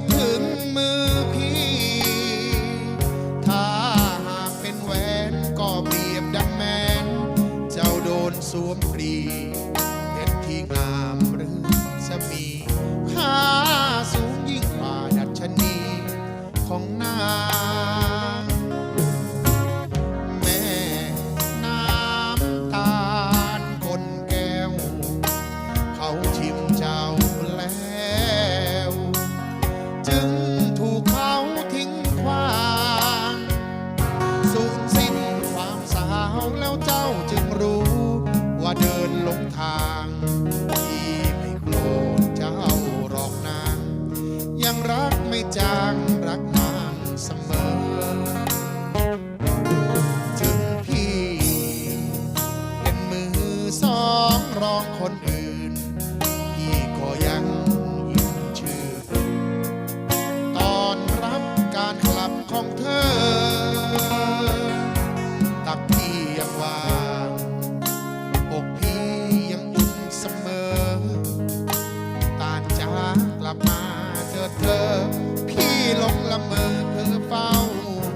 ดถึงมือพี่ ถ้าหากเป็นแหวนก็เปรียบดังแมน เจ้าโดนสวมปรีเพชรที่งาม ยังรักไม่จางรักนางเสมอ ถึงพี่เป็นมือสองรองคนอื่น พี่ก็ยังยิ้มชื่อ ตอนรับการกลับของเธอ พี่ลงละเมอเพื่อเฝ้า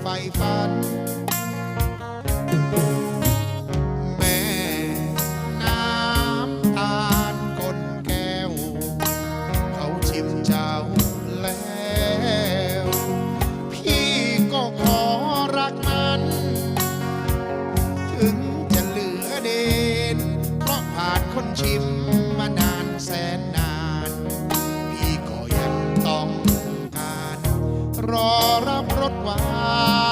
ไฟฝัน แม่น้ำตาลก้นแก้ว เขาชิมเจ้าแล้ว พี่ก็ขอรักมัน ถึงจะเหลือเด่นเพราะผ่านคนชิม รอรับรถหวาน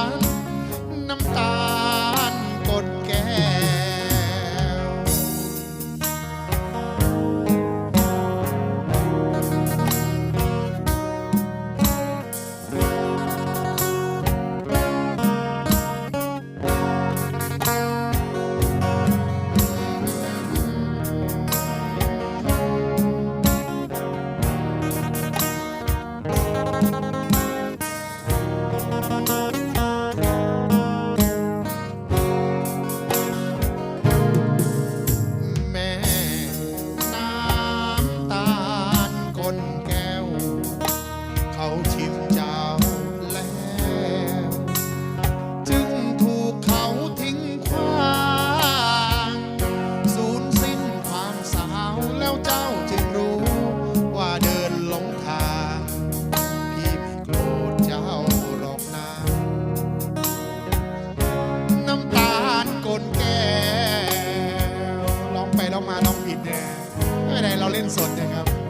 เนะไม่เป็นไรเราเล่นสดนะครับ